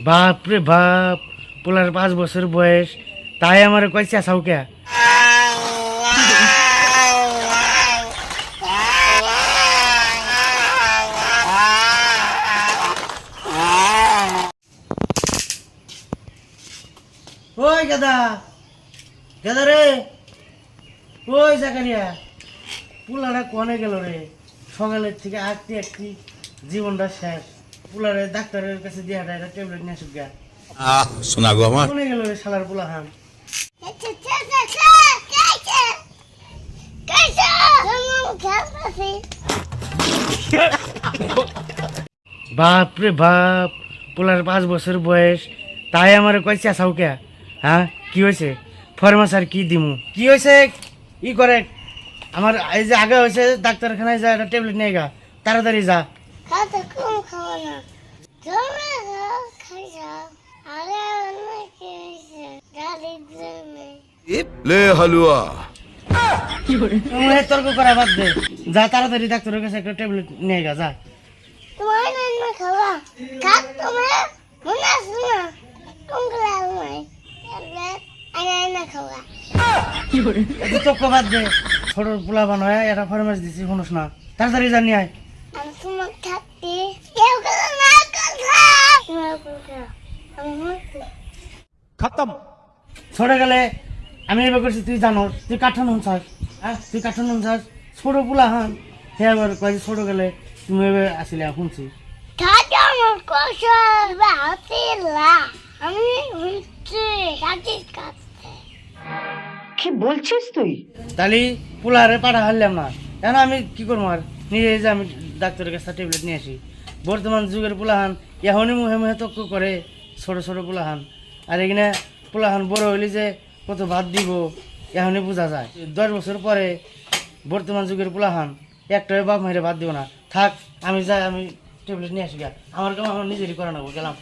বাপ রে বাপ, পোলার পাঁচ বছর বয়স, তাই আমার কয় চেঁচাও কে? ওই রে, ওই কনে গেল রে? সকালের থেকে আঁকতে আঁকতে জীবনটা শেষ। পুলারে ডাক্তারের কাছে দিয়ে একটা ট্যাবলেট নিয়ে আসুক গা আহ শোনা গো আমার। কনে গেল রে শালার পুলা হান? বাপ রে বাপ পোলার পাঁচ বছর বয়স তাই আমার কয় চেঁচাও কে? হ্যাঁ কি হয়েছে? ফরমাস আর কি দিমু? কি হয়েছে? ই করে আমার এই যে আগে হয়েছে ডাক্তারখানায় যা একটা ট্যাবলেট নিয়ে গা তাড়াতাড়ি যা। খাতে কম খাওয়া না জমে খাও খাই যাও আরে অনেক হয়েছে গাড়ি জমে লে হালুয়া তর্ক করা বাদ দে। যা তাড়াতাড়ি ডাক্তারের কাছে একটা ট্যাবলেট নিয়ে গা যা। তোমার নান্না খাওয়া কাক তোমার মনে আছে না? কোনগুলা আমায় আগে না খাওয়া তর্ক বাদ দে। ছোট পোলা বানায় একটা ফরমাস দিছি শুনোস না। তাড়াতাড়ি জানি আয় আমি তোমার থাকতে কেউ গেল না মরছি ছোট গেলে আমি এবার করছি তুই জানো তুই কাঠান হনছাস হ্যাঁ? তুই কাঠান হনছাস ছোট পোলা হান সে আবার কয় ছোট গেলে তুমি এবার আসলে শুনছি। কি বলছিস তুই? তাহলে পোলারে পাঠা হারলাম না। এখন আমি কি করব আর? নিজে যে আমি ডাক্তারের কাছে ট্যাবলেট নিয়ে আসি। বর্তমান যুগের পোলাহান, এখনই মুহে মুহে তক্ক করে ছোট ছোট পোলাহান। আর এখানে পোলাহান বড় হইলে যে কত ভাত দিব, এখনই বোঝা যায়। দশ বছর পরে বর্তমান যুগের পোলাহান একটা বাপ মাইরে ভাত দিব না। থাক, আমি যাই, আমি টেবলেট নিয়ে আসি গা। আমার কাম আমার নিজেরই নেব গেলাম।